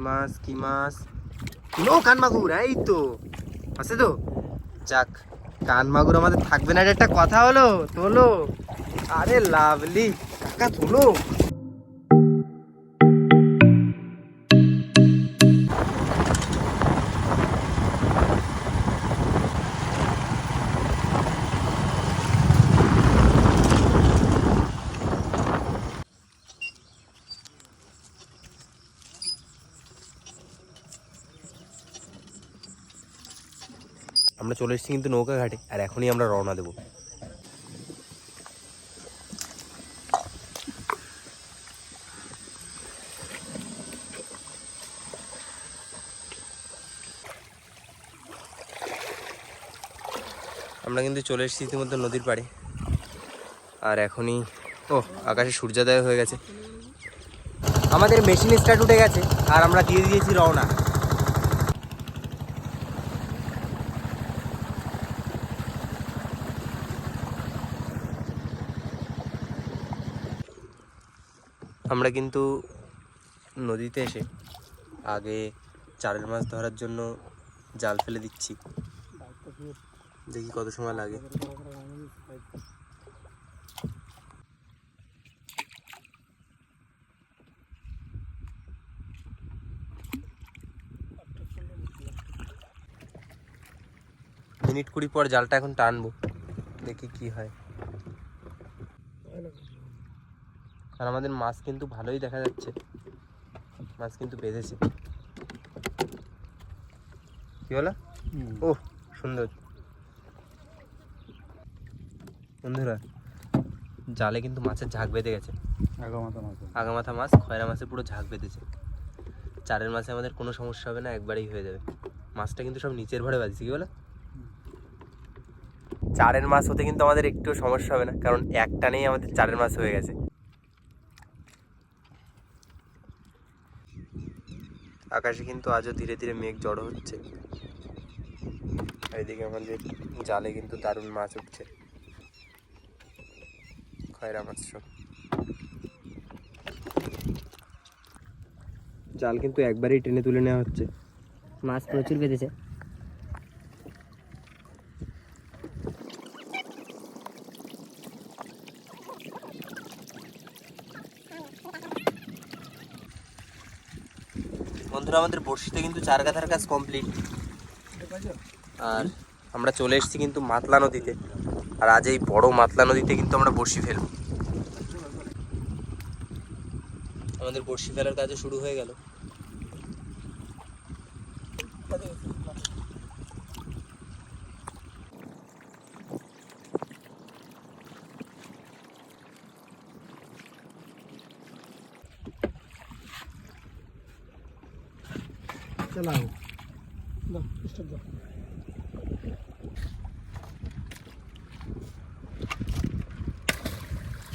মাছ, কি মাছ? নো কান মাগুর, এই তো। আছে তো? যাক, কান মাগুর আমাদের থাকবে না এটা একটা কথা হলো, তোলো। আরে লাভলি, টাকা তোলো। আমরা চলে এসেছি কিন্তু নৌকা ঘাটে, আর এখনই আমরা রওনা দেবো। আমরা কিন্তু চলে এসেছি ইতিমধ্যে নদীর পাড়ে, আর এখনই ও আকাশে সূর্যোদয় হয়ে গেছে। আমাদের মেশিন স্টার্ট উঠে গেছে, আর আমরা দিয়ে দিয়েছি রওনা। আমরা কিন্তু নদীতে এসে আগে চারের মাছ ধরার জন্য জাল ফেলে দিচ্ছি। দেখি কত সময় লাগে। মিনিট কুড়ি পর জালটা এখন টানবো, দেখি কি হয়। আর আমাদের মাছ কিন্তু ভালোই দেখা যাচ্ছে। মাছ কিন্তু বেঁধেছে। কি হলো ও সুন্দর। বন্ধুরা জালে কিন্তু মাছের ঝাঁক বেঁধে গেছে। আগামাথা মাছ খয়রা মাছে পুরো ঝাঁক বেঁধেছে। চারের মাছে আমাদের কোনো সমস্যা হবে না একবারেই হয়ে যাবে। মাছটা কিন্তু সব নিচের ভরে বাজছে কি বলো? চারের মাছ হতে কিন্তু আমাদের একটু সমস্যা হবে না কারণ একটানেই আমাদের চারের মাছ হয়ে গেছে। আকাশে কিন্তু আজও ধীরে ধীরে মেঘ জড়ো হচ্ছে। এইদিকে আমাদের জালে কিন্তু দারুণ মাছ উঠছে। খয়রা মাছ সব। জাল কিন্তু একবারেই টেনে তুলে নেওয়া হচ্ছে। মাছ প্রচুর বেঁধেছে। বন্ধুরা, আমাদের বর্ষিতে কিন্তু চার গাঁথার কাজ কমপ্লিট আর আমরা চলে এসেছি কিন্তু মাতলা নদীতে। আর আজ এই বড় মাতলা নদীতে কিন্তু আমরা বর্ষি ফেলব। আমাদের বর্ষি ফেলার কাজও শুরু হয়ে গেল। চালাও। দাও স্টার্ট দাও।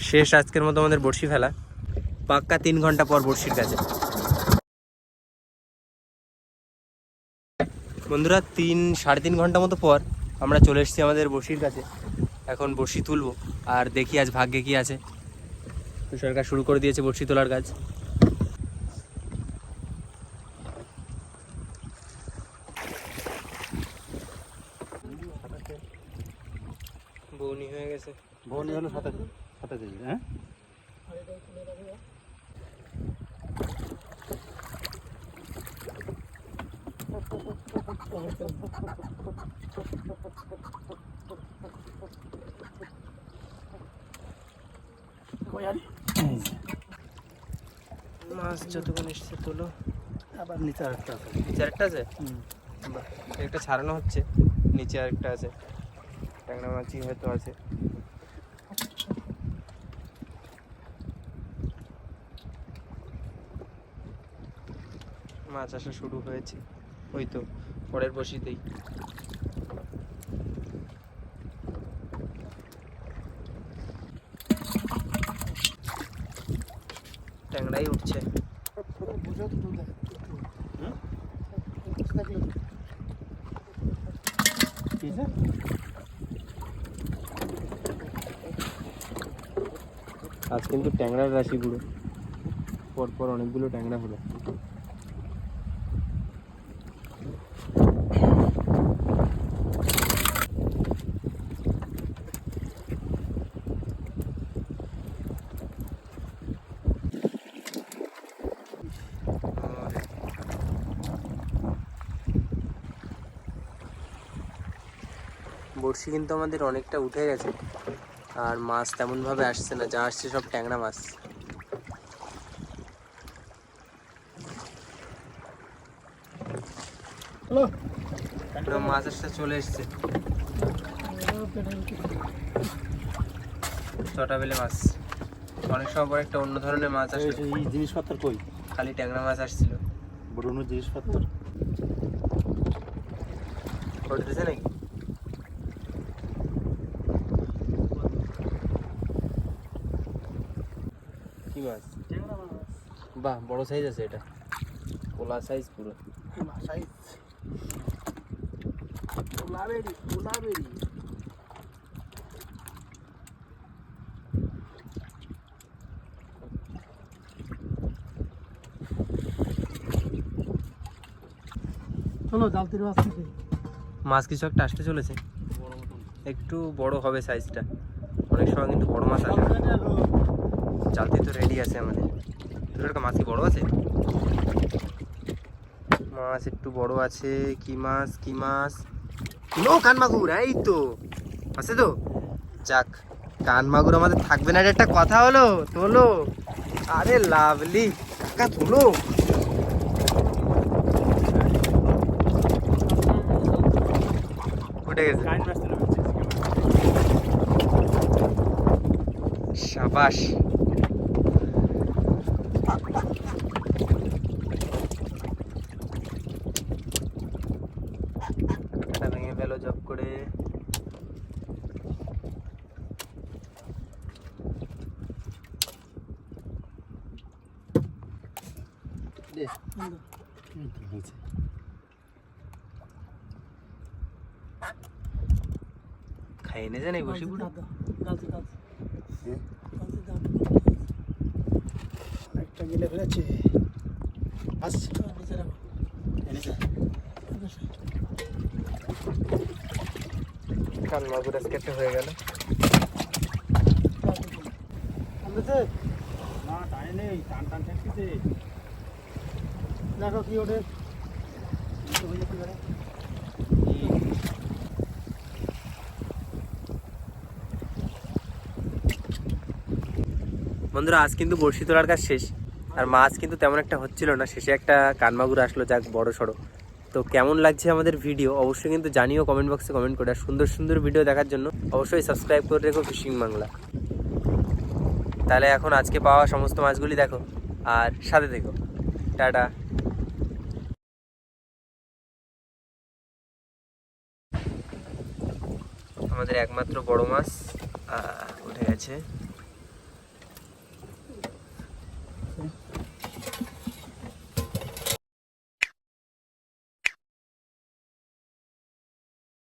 শেষ আজকের মতো আমাদের বড়শি ফেলা। পাক্কা তিন ঘণ্টা পর বড়শির কাছে। বন্ধুরা তিন সাড়ে তিন ঘণ্টা মতো পর আমরা চলে এসেছি আমাদের বড়শির কাছে। এখন বড়শি তুলবো আর দেখি আজ ভাগ্যে কি আছে। সরকার শুরু করে দিয়েছে বড়শি তোলার কাজ। বৌনি হয়ে গেছে। বনি হলো সাতাশ সাতাশ কেজি হ্যাঁ? মাছ যতক্ষণ এসছে তোলো। আবার নিচে আরেকটা আছে। নিচে আরেকটা আছে। একটা ছাড়ানো হচ্ছে নিচে আরেকটা আছে। ট্যাংরা মাছই হয়তো আছে। মাছ আসা শুরু হয়েছে। ওই তো, পরের বসিতেই। ট্যাংরাই উঠছে। ঠিক আছে আজ কিন্তু ট্যাংরার রাশিগুলো পরপর অনেকগুলো ট্যাংরা হলো। বড়শি কিন্তু আমাদের অনেকটা উঠে গেছে। আর মাছ তেমনভাবে আসছে না যা আসছে সব ট্যাংরা মাছ। পুরো মাছ আসতে চলে এসছে। ছটা বেলে মাছ। অনেক সময় পর একটা অন্য ধরনের মাছ আসলো। এই জিনিসপত্র কই? খালি ট্যাংরা মাছ আসছিল। পুরোনো জিনিসপত্র? পড়তেছে নাকি? মাছ বাহ বড় সাইজ আছে এটা। পোলা সাইজ পুরো। সাইজ গোলাবেরি গোলাবেরি চলো জালতির মাছ থেকে মাছ কিছু একটা আসতে চলেছে। একটু বড় হবে সাইজটা অনেক সময় কিন্তু বড় মাছ আসে না। জালতি তো রেডি আছে আমাদের। তোর একটা মাছ কি বড় আছে? মাছ একটু বড় আছে। কি মাছ? কি মাছ? নো কান মাগুর এই তো। আছে তো? যাক কান মাগুর আমাদের থাকবে না একটা কথা হলো তোলো। আরে লাভলি কাকা তোলো। সাবাস কাঁটাটা ভেঙে ফেল জব করে খাইয়ে নিয়ে জানি বসে পুরো একটা গিলে ফেলেছে। আসছে কান মাগুর আজকে একটা হয়ে গেল। না টানে নেই টান টান ঠেকতেছে দেখো কি ওঠে। বন্ধুরা, আজ কিন্তু বড়শি তোলার কাজ শেষ। আর মাছ কিন্তু তেমন একটা হচ্ছিল না। শেষে একটা কানমাগুর আসলো, যাক বড় সড়ো। তো কেমন লাগছে আমাদের ভিডিও অবশ্যই কিন্তু জানিও কমেন্ট বক্সে কমেন্ট করে। আর সুন্দর সুন্দর ভিডিও দেখার জন্য অবশ্যই সাবস্ক্রাইব করে রেখো ফিশিং বাংলা। তাহলে এখন আজকে পাওয়া সমস্ত মাছগুলি দেখো। আর সাথে দেখো টাটা। আমাদের একমাত্র বড় মাছ উঠে গেছে।